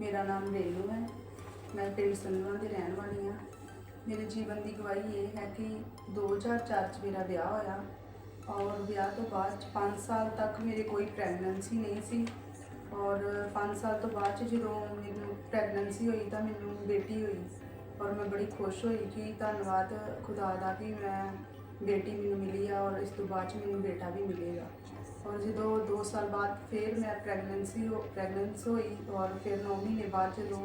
ਮੇਰਾ ਨਾਮ ਰੇਨੂ ਹੈ। ਮੈਂ ਪਿੰਡ ਸੰਗਵਾਂ ਦੀ ਰਹਿਣ ਵਾਲੀ ਹਾਂ। ਮੇਰੇ ਜੀਵਨ ਦੀ ਗਵਾਹੀ ਇਹ ਹੈ ਕਿ 2004 ਚ ਮੇਰਾ ਵਿਆਹ ਹੋਇਆ ਔਰ ਵਿਆਹ ਤੋਂ ਬਾਅਦ 5 ਸਾਲ ਤੱਕ ਮੇਰੇ ਕੋਈ ਪ੍ਰੈਗਨੈਂਸੀ ਨਹੀਂ ਸੀ ਔਰ 5 ਸਾਲ ਤੋਂ ਬਾਅਦ 'ਚ ਜਦੋਂ ਮੈਨੂੰ ਪ੍ਰੈਗਨੈਂਸੀ ਹੋਈ ਤਾਂ ਮੈਨੂੰ ਬੇਟੀ ਹੋਈ ਔਰ ਮੈਂ ਬੜੀ ਖੁਸ਼ ਹੋਈ ਕਿ ਧੰਨਵਾਦ ਖੁਦਾ ਦਾ ਕਿ ਮੈਂ ਬੇਟੀ ਮੈਨੂੰ ਮਿਲੀ ਆ ਔਰ ਇਸ ਤੋਂ ਬਾਅਦ 'ਚ ਮੈਨੂੰ ਬੇਟਾ ਵੀ ਮਿਲੇਗਾ। ਔਰ ਜਦੋਂ 2 ਸਾਲ ਬਾਅਦ ਫਿਰ ਮੈਂ ਪ੍ਰੈਗਨੈਂਸੀ ਹੋ ਪ੍ਰੈਗਨੈਂਸ ਹੋਈ ਔਰ ਫਿਰ 9 ਮਹੀਨੇ ਬਾਅਦ ਜਦੋਂ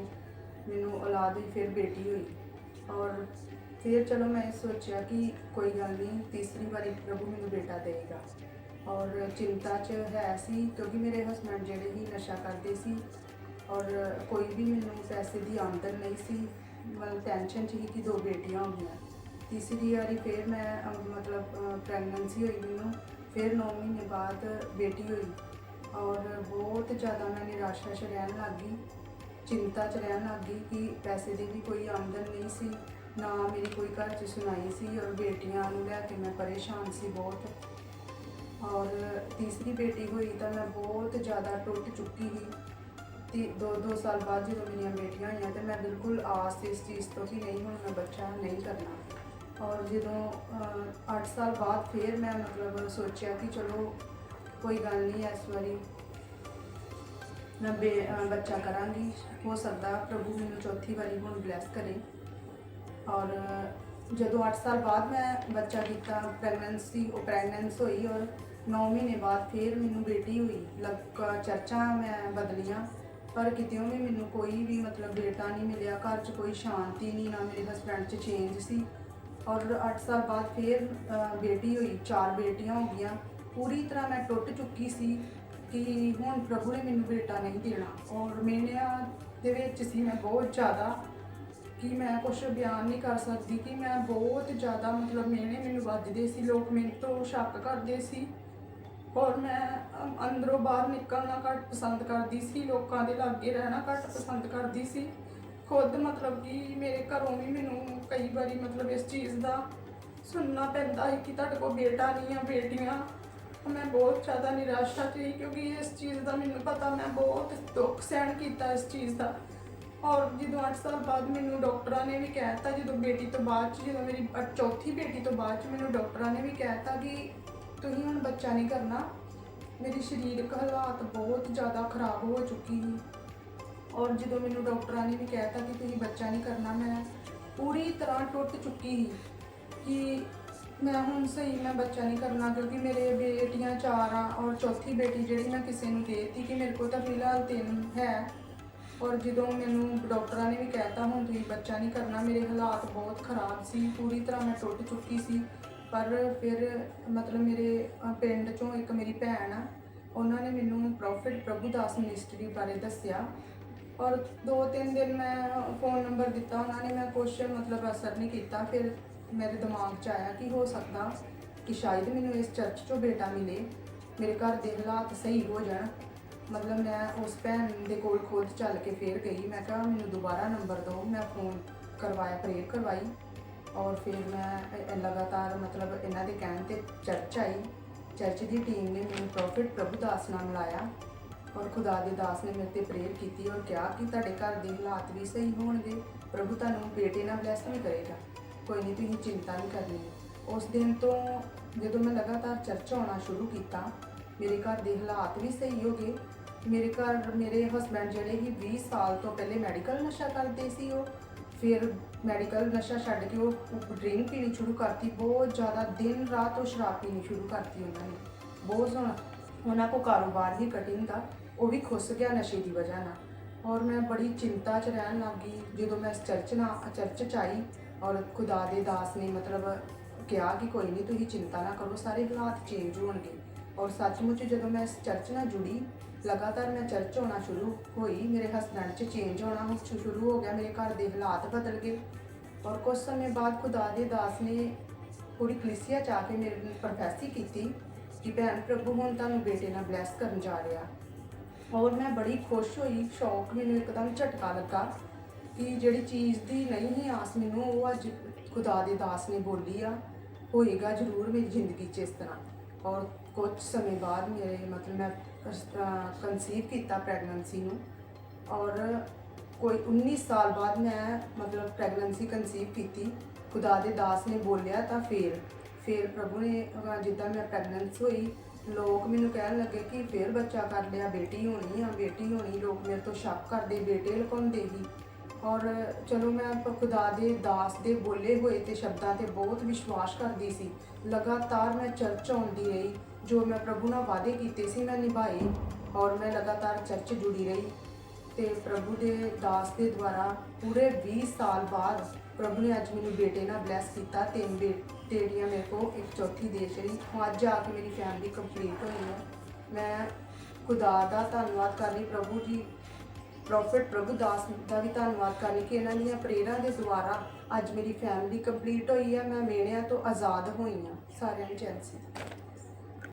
ਮੈਨੂੰ ਔਲਾਦ ਹੋਈ, ਫਿਰ ਬੇਟੀ ਹੋਈ। ਔਰ ਫਿਰ ਚਲੋ ਮੈਂ ਸੋਚਿਆ ਕਿ ਕੋਈ ਗੱਲ ਨਹੀਂ, ਤੀਸਰੀ ਵਾਰੀ ਪ੍ਰਭੂ ਮੈਨੂੰ ਬੇਟਾ ਦੇਵੇਗਾ। ਔਰ ਚਿੰਤਾ 'ਚ ਹੈ ਸੀ ਕਿਉਂਕਿ ਮੇਰੇ ਹਸਬੰਡ ਜਿਹੜੇ ਹੀ ਨਸ਼ਾ ਕਰਦੇ ਸੀ ਔਰ ਕੋਈ ਵੀ ਮੈਨੂੰ ਪੈਸੇ ਦੀ ਆਮਦਨ ਨਹੀਂ ਸੀ, ਮਤਲਬ ਟੈਨਸ਼ਨ 'ਚ ਹੀ ਕਿ ਦੋ ਬੇਟੀਆਂ ਹੋਈਆਂ। ਤੀਸਰੀ ਵਾਰੀ ਫਿਰ ਮੈਂ ਅਮ, ਮਤਲਬ ਪ੍ਰੈਗਨੈਂਸੀ ਹੋਈ ਮੈਨੂੰ। ਫਿਰ 9 ਮਹੀਨੇ ਬਾਅਦ ਬੇਟੀ ਹੋਈ। ਔਰ ਬਹੁਤ ਜ਼ਿਆਦਾ ਮੈਂ ਨਿਰਾਸ਼ਾ 'ਚ ਰਹਿਣ ਲੱਗ ਗਈ। ਚਿੰਤਾ 'ਚ ਰਹਿਣ ਲੱਗ ਗਈ ਕਿ ਪੈਸੇ ਦੀ ਵੀ ਕੋਈ ਆਮਦਨ ਨਹੀਂ ਸੀ। ਨਾ ਮੇਰੀ ਕੋਈ ਘਰ 'ਚ ਸੁਣਾਈ ਸੀ ਔਰ ਬੇਟੀਆਂ ਨੂੰ ਲੈ ਕੇ ਮੈਂ ਪਰੇਸ਼ਾਨ ਸੀ ਬਹੁਤ। ਔਰ ਤੀਸਰੀ ਬੇਟੀ ਹੋਈ ਤਾਂ ਮੈਂ ਬਹੁਤ ਜ਼ਿਆਦਾ ਟੁੱਟ ਚੁੱਕੀ ਸੀ। ਤੇ ਦੋ ਦੋ ਸਾਲ ਬਾਅਦ ਜਦੋਂ ਮੇਰੀਆਂ ਬੇਟੀਆਂ ਹੋਈਆਂ ਤੇ ਮੈਂ ਬਿਲਕੁਲ ਆਸ ਇਸ ਚੀਜ਼ ਤੋਂ ਕਿ ਨਹੀਂ ਹੁਣ ਮੈਂ ਬੱਚਾ ਨਹੀਂ ਕਰਨਾ। ਔਰ ਜਦੋਂ 8 ਸਾਲ ਬਾਅਦ ਫਿਰ ਮੈਂ ਮਤਲਬ ਸੋਚਿਆ ਕਿ ਚਲੋ ਕੋਈ ਗੱਲ ਨਹੀਂ, ਇਸ ਵਾਰੀ ਮੈਂ ਬੇ ਬੱਚਾ ਕਰਾਂਗੀ। ਹੋ ਸਕਦਾ ਪ੍ਰਭੂ ਮੈਨੂੰ ਚੌਥੀ ਵਾਰੀ ਹੁਣ ਬਲੈਸ ਕਰੇ। ਔਰ ਜਦੋਂ 8 ਸਾਲ ਬਾਅਦ ਮੈਂ ਬੱਚਾ ਕੀਤਾ ਪ੍ਰੈਗਨੈਂਸੀ ਉਹ ਪ੍ਰੈਗਨੈਂਸ ਹੋਈ ਔਰ 9 ਮਹੀਨੇ ਬਾਅਦ ਫਿਰ ਮੈਨੂੰ ਬੇਟੀ ਹੋਈ। ਲੱਗ ਚਰਚਾਂ ਮੈਂ ਬਦਲੀਆਂ, ਪਰ ਕਿਤੇੋਂ ਵੀ ਮੈਨੂੰ ਕੋਈ ਵੀ ਮਤਲਬ ਬੇਟਾ ਨਹੀਂ ਮਿਲਿਆ, ਘਰ 'ਚ ਕੋਈ ਸ਼ਾਂਤੀ ਨਹੀਂ, ਨਾ ਮੇਰੇ ਹਸਬੰਡ 'ਚ ਚੇਂਜ ਸੀ। ਔਰ 8 ਸਾਲ ਬਾਅਦ ਫਿਰ ਬੇਟੀ ਹੋਈ, ਚਾਰ ਬੇਟੀਆਂ ਹੋ ਗਈਆਂ। ਪੂਰੀ ਤਰ੍ਹਾਂ ਮੈਂ ਟੁੱਟ ਚੁੱਕੀ ਸੀ ਕਿ ਹੁਣ ਪ੍ਰਭੂ ਨੇ ਮੈਨੂੰ ਬੇਟਾ ਨਹੀਂ ਦੇਣਾ। ਔਰ ਮੇਨਿਆਂ ਦੇ ਵਿੱਚ ਸੀ ਮੈਂ ਬਹੁਤ ਜ਼ਿਆਦਾ ਕਿ ਮੈਂ ਕੁਝ ਬਿਆਨ ਨਹੀਂ ਕਰ ਸਕਦੀ ਕਿ ਮੈਂ ਬਹੁਤ ਜ਼ਿਆਦਾ ਮਤਲਬ ਮੇਨੇ ਮੈਨੂੰ ਵੱਜਦੇ ਸੀ, ਲੋਕ ਮੇਰੇ ਤੋਂ ਸ਼ੱਕ ਕਰਦੇ ਸੀ। ਔਰ ਮੈਂ ਅੰਦਰੋਂ ਬਾਹਰ ਨਿਕਲਣਾ ਘੱਟ ਪਸੰਦ ਕਰਦੀ ਸੀ, ਲੋਕਾਂ ਦੇ ਲਾਗੇ ਰਹਿਣਾ ਘੱਟ ਪਸੰਦ ਕਰਦੀ ਸੀ। ਖੁਦ ਮਤਲਬ ਕਿ ਮੇਰੇ ਘਰੋਂ ਵੀ ਮੈਨੂੰ ਕਈ ਵਾਰੀ ਮਤਲਬ ਇਸ ਚੀਜ਼ ਦਾ ਸੁਣਨਾ ਪੈਂਦਾ ਹੈ ਕਿ ਤੁਹਾਡੇ ਕੋਲ ਬੇਟਾ ਨਹੀਂ ਆ, ਬੇਟੀਆਂ। ਮੈਂ ਬਹੁਤ ਜ਼ਿਆਦਾ ਨਿਰਾਸ਼ਾ ਸੀ ਕਿਉਂਕਿ ਇਸ ਚੀਜ਼ ਦਾ ਮੈਨੂੰ ਪਤਾ, ਮੈਂ ਬਹੁਤ ਦੁੱਖ ਸਹਿਣ ਕੀਤਾ ਇਸ ਚੀਜ਼ ਦਾ। ਔਰ ਜਦੋਂ 8 ਸਾਲ ਬਾਅਦ ਮੈਨੂੰ ਡਾਕਟਰਾਂ ਨੇ ਵੀ ਕਹਿਤਾ ਜਦੋਂ ਬੇਟੀ ਤੋਂ ਬਾਅਦ 'ਚ, ਜਦੋਂ ਮੇਰੀ ਅ- ਚੌਥੀ ਬੇਟੀ ਤੋਂ ਬਾਅਦ 'ਚ ਮੈਨੂੰ ਡਾਕਟਰਾਂ ਨੇ ਵੀ ਕਹਿਤਾ ਕਿ ਤੁਸੀਂ ਹੁਣ ਬੱਚਾ ਨਹੀਂ ਕਰਨਾ। ਮੇਰੀ ਸਰੀਰਕ ਹਾਲਾਤ ਬਹੁਤ ਜ਼ਿਆਦਾ ਖਰਾਬ ਹੋ ਚੁੱਕੀ ਸੀ। ਔਰ ਜਦੋਂ ਮੈਨੂੰ ਡਾਕਟਰਾਂ ਨੇ ਵੀ ਕਹਿਤਾ ਕਿ ਤੁਸੀਂ ਬੱਚਾ ਨਹੀਂ ਕਰਨਾ, ਮੈਂ ਪੂਰੀ ਤਰ੍ਹਾਂ ਟੁੱਟ ਚੁੱਕੀ ਸੀ ਕਿ ਮੈਂ ਹੁਣ ਸਹੀ ਮੈਂ ਬੱਚਾ ਨਹੀਂ ਕਰਨਾ, ਕਿਉਂਕਿ ਮੇਰੇ ਬੇਟੀਆਂ ਚਾਰ ਆ ਔਰ ਚੌਥੀ ਬੇਟੀ ਜਿਹੜੀ ਮੈਂ ਕਿਸੇ ਨੂੰ ਦੇ ਦਿੱਤੀ ਕਿ ਮੇਰੇ ਕੋਲ ਤਾਂ ਫਿਲਹਾਲ ਤਿੰਨ ਹੈ। ਔਰ ਜਦੋਂ ਮੈਨੂੰ ਡਾਕਟਰਾਂ ਨੇ ਵੀ ਕਹਿਤਾ ਹੁਣ ਤੁਸੀਂ ਬੱਚਾ ਨਹੀਂ ਕਰਨਾ ਮੇਰੇ ਹਾਲਾਤ ਬਹੁਤ ਖਰਾਬ ਸੀ, ਪੂਰੀ ਤਰ੍ਹਾਂ ਮੈਂ ਟੁੱਟ ਚੁੱਕੀ ਸੀ। ਪਰ ਫਿਰ ਮਤਲਬ ਮੇਰੇ ਪਿੰਡ ਚੋਂ ਇੱਕ ਮੇਰੀ ਭੈਣ ਆ, ਉਹਨਾਂ ਨੇ ਮੈਨੂੰ ਪ੍ਰੋਫਿਟ ਪ੍ਰਭੂ ਦਾਸ ਮਿਨਿਸਟਰੀ ਬਾਰੇ ਦੱਸਿਆ। ਔਰ ਦੋ ਤਿੰਨ ਦਿਨ ਮੈਂ ਫੋਨ ਨੰਬਰ ਦਿੱਤਾ ਉਹਨਾਂ ਨੇ, ਮੈਂ ਕੁਛ ਮਤਲਬ ਅਸਰ ਨਹੀਂ ਕੀਤਾ। ਫਿਰ ਮੇਰੇ ਦਿਮਾਗ 'ਚ ਆਇਆ ਕਿ ਹੋ ਸਕਦਾ ਕਿ ਸ਼ਾਇਦ ਮੈਨੂੰ ਇਸ ਚਰਚ 'ਚੋਂ ਬੇਟਾ ਮਿਲੇ। ਮੇਰੇ ਘਰ ਦੇ ਹਾਲਾਤ ਸਹੀ ਹੋ ਜਾਣ। ਮਤਲਬ ਮੈਂ ਉਸ ਭੈਣ ਦੇ ਕੋਲ ਖੋਜ ਚੱਲ ਕੇ ਫੇਰ ਗਈ। ਮੈਂ ਕਿਹਾ ਮੈਨੂੰ ਦੁਬਾਰਾ ਨੰਬਰ ਦਿਓ। ਮੈਂ ਫੋਨ ਕਰਵਾਇਆ ਪ੍ਰੇਅਰ ਕਰਵਾਈ। ਔਰ ਫਿਰ ਮੈਂ ਲਗਾਤਾਰ ਮਤਲਬ ਇਹਨਾਂ ਦੇ ਕਹਿਣ ਤੇ ਚਰਚ ਆਈ। ਚਰਚ ਦੀ ਟੀਮ ਨੇ ਮੈਨੂੰ ਪ੍ਰੋਫਿਟ ਪ੍ਰਭੂ ਦਾਸ ਨਾਲ ਮਿਲਾਇਆ। ਔਰ ਖੁਦਾ ਦੇ ਦਾਸ ਨੇ ਮੇਰੇ ਤੇ ਪ੍ਰੇਅਰ ਕੀਤੀ ਔਰ ਕਿਹਾ ਕਿ ਤੁਹਾਡੇ ਘਰ ਦੇ ਹਾਲਾਤ ਵੀ ਸਹੀ ਹੋਣਗੇ। ਪ੍ਰਭੂ ਤੁਹਾਨੂੰ ਬੇਟੇ ਨਾਲ ਬਲੈਸ ਵੀ ਕਰੇਗਾ। ਕੋਈ ਨਹੀਂ, ਤੁਸੀਂ ਚਿੰਤਾ ਨਹੀਂ ਕਰਨੀ। ਉਸ ਦਿਨ ਤੋਂ ਜਦੋਂ ਮੈਂ ਲਗਾਤਾਰ ਚਰਚ ਆਉਣਾ ਸ਼ੁਰੂ ਕੀਤਾ, ਮੇਰੇ ਘਰ ਦੇ ਹਾਲਾਤ ਵੀ ਸਹੀ ਹੋ ਗਏ। ਮੇਰੇ ਘਰ, ਮੇਰੇ ਹਸਬੰਡ ਜਿਹੜੇ ਹੀ 20 ਸਾਲ ਤੋਂ ਪਹਿਲੇ ਮੈਡੀਕਲ ਨਸ਼ਾ ਕਰਦੇ ਸੀ ਉਹ। ਫਿਰ ਮੈਡੀਕਲ ਨਸ਼ਾ ਛੱਡ ਕੇ ਉਹ ਡਰਿੰਕ ਪੀਣੀ ਸ਼ੁਰੂ ਕਰਤੀ। ਬਹੁਤ ਜ਼ਿਆਦਾ ਦਿਨ ਰਾਤ ਉਹ ਸ਼ਰਾਬ ਪੀਣੀ ਸ਼ੁਰੂ ਕਰਤੀ ਉਹਨਾਂ ਨੇ। ਬਹੁਤ ਸੋਹਣਾ। ਉਹਨਾਂ ਕੋ ਕਾਰੋਬਾਰ ਹੀ ਕਟਿੰਗ ਦਾ, ਉਹ ਵੀ ਖੁੱਸ ਗਿਆ ਨਸ਼ੇ ਦੀ ਵਜ੍ਹਾ ਨਾਲ। ਔਰ ਮੈਂ ਬੜੀ ਚਿੰਤਾ 'ਚ ਰਹਿਣ ਲੱਗ ਗਈ ਜਦੋਂ ਮੈਂ ਇਸ ਚਰਚ ਨਾ ਚਰਚ 'ਚ ਆਈ ਔਰ ਖੁਦਾ ਦੇ ਦਾਸ ਨੇ ਮਤਲਬ ਕਿਹਾ ਕਿ ਕੋਈ ਨਹੀਂ ਤੁਸੀਂ ਚਿੰਤਾ ਨਾ ਕਰੋ, ਸਾਰੇ ਹਾਲਾਤ ਚੇਂਜ ਹੋਣਗੇ। ਔਰ ਸੱਚਮੁੱਚ ਜਦੋਂ ਮੈਂ ਇਸ ਚਰਚ ਨਾਲ ਜੁੜੀ, ਲਗਾਤਾਰ ਮੈਂ ਚਰਚ ਹੋਣਾ ਸ਼ੁਰੂ ਹੋਈ, ਮੇਰੇ ਹਸਬੰਡ 'ਚ ਚੇਂਜ ਹੋਣਾ ਸ਼ੁ- ਸ਼ੁਰੂ ਹੋ ਗਿਆ, ਮੇਰੇ ਘਰ ਦੇ ਹਾਲਾਤ ਬਦਲ ਗਏ। ਔਰ ਕੁਝ ਸਮੇਂ ਬਾਅਦ ਖੁਦਾ ਦੇ ਦਾਸ ਨੇ ਪੂਰੀ ਕਲੀਸਿਆ ਚ ਆ ਕੇ ਮੇਰੇ ਨਾਲ ਪ੍ਰੋਫੈਸੀ ਕੀਤੀ। ਕਿ ਭੈਣ ਪ੍ਰਭੂ ਹੁਣ ਤੁਹਾਨੂੰ ਬੇਟੇ ਨਾਲ ਬਲੈਸ ਕਰਨ ਜਾ ਰਿਹਾ। ਔਰ ਮੈਂ ਬੜੀ ਖੁਸ਼ ਹੋਈ, ਸ਼ੌਕ ਮੈਨੂੰ ਇੱਕਦਮ ਝਟਕਾ ਲੱਗਾ ਕਿ ਜਿਹੜੀ ਚੀਜ਼ ਦੀ ਨਹੀਂ ਸੀ ਆਸ ਮੈਨੂੰ, ਉਹ ਅੱਜ ਖੁਦਾ ਦੇ ਦਾਸ ਨੇ ਬੋਲੀ ਆ। ਹੋਏਗਾ ਜ਼ਰੂਰ ਮੇਰੀ ਜ਼ਿੰਦਗੀ 'ਚ ਇਸ ਤਰ੍ਹਾਂ। ਔਰ ਕੁਝ ਸਮੇਂ ਬਾਅਦ ਮੇਰੇ ਮਤਲਬ ਮੈਂ ਕਨਸੀਵ ਕੀਤਾ ਪ੍ਰੈਗਨੈਂਸੀ ਨੂੰ। ਔਰ ਕੋਈ 19 ਸਾਲ ਬਾਅਦ ਮੈਂ ਮਤਲਬ ਪ੍ਰੈਗਨੈਂਸੀ ਕਨਸੀਵ ਕੀਤੀ। ਖੁਦਾ ਦੇ ਦਾਸ ਨੇ ਬੋਲਿਆ ਤਾਂ ਫੇਰ ਫਿਰ ਪ੍ਰਭੂ ਨੇ, ਅਹ ਜਿੱਦਾਂ ਮੈਂ ਪ੍ਰੈਗਨੈਂਸ ਹੋਈ, ਲੋਕ ਮੈਨੂੰ ਕਹਿਣ ਲੱਗੇ ਕਿ ਫਿਰ ਬੱਚਾ ਕਰ ਲਿਆ, ਬੇਟੀ ਹੋਣੀ ਆ, ਬੇਟੀ ਹੋਣੀ, ਲੋਕ ਮੇਰੇ ਤੋਂ ਸ਼ੱਕ ਕਰਦੇ, ਬੇਟੇ ਲੁਕਾਉਂਦੇ ਹੀ। ਔਰ ਚਲੋ ਮੈਂ ਪ- ਖੁਦਾ ਦੇ, ਦਾਸ ਦੇ ਬੋਲੇ ਹੋਏ ਤੇ ਸ਼ਬਦਾਂ ਤੇ ਬਹੁਤ ਵਿਸ਼ਵਾਸ ਕਰਦੀ ਸੀ। ਲਗਾਤਾਰ ਮੈਂ ਚਰਚ ਆਉਂਦੀ ਰਹੀ, ਜੋ ਮੈਂ ਪ੍ਰਭੂ ਨਾਲ ਵਾਅਦੇ ਕੀਤੇ ਸੀ, ਮੈਂ ਨਿਭਾਏ ਔਰ ਮੈਂ ਲਗਾਤਾਰ ਚਰਚ ਜੁੜੀ ਰਹੀ। ਤੇ ਪ੍ਰਭੂ ਦੇ ਦਾਸ ਦੇ ਦੁਆਰਾ ਪੂਰੇ 20 ਸਾਲ ਬਾਅਦ ਪ੍ਰਭੂ ਨੇ ਅੱਜ ਮੈਨੂੰ ਬੇਟੇ ਨਾਲ ਬਲੈਸ ਕੀਤਾ ਤਿੰਨ ਬੇਟੀਆਂ ਮੇਰੇ ਕੋਲ ਇੱਕ ਚੌਥੀ ਦੇਸ਼ ਰਹੀ। ਹੁਣ ਅੱਜ ਆ ਕੇ ਮੇਰੀ ਫੈਮਿਲੀ ਕੰਪਲੀਟ ਹੋਈ ਹੈ। ਮੈਂ ਖੁਦਾ ਦਾ ਧੰਨਵਾਦ ਕਰਨੀ ਪ੍ਰਭੂ ਜੀ ਪ੍ਰੋਫਿਟ ਪ੍ਰਭੂ ਦਾਸ ਦਾ ਵੀ ਧੰਨਵਾਦ ਕਰਨੀ ਕਿ ਇਹਨਾਂ ਦੀਆਂ ਪ੍ਰੇਰਾਂ ਦੇ ਦੁਆਰਾ ਅੱਜ ਮੇਰੀ ਫੈਮਿਲੀ ਕੰਪਲੀਟ ਹੋਈ ਹੈ। ਮੈਂ ਮੇੜਿਆਂ ਤੋਂ ਆਜ਼ਾਦ ਹੋਈ ਹਾਂ। ਸਾਰਿਆਂ ਨੂੰ ਚੈਨ ਸੀ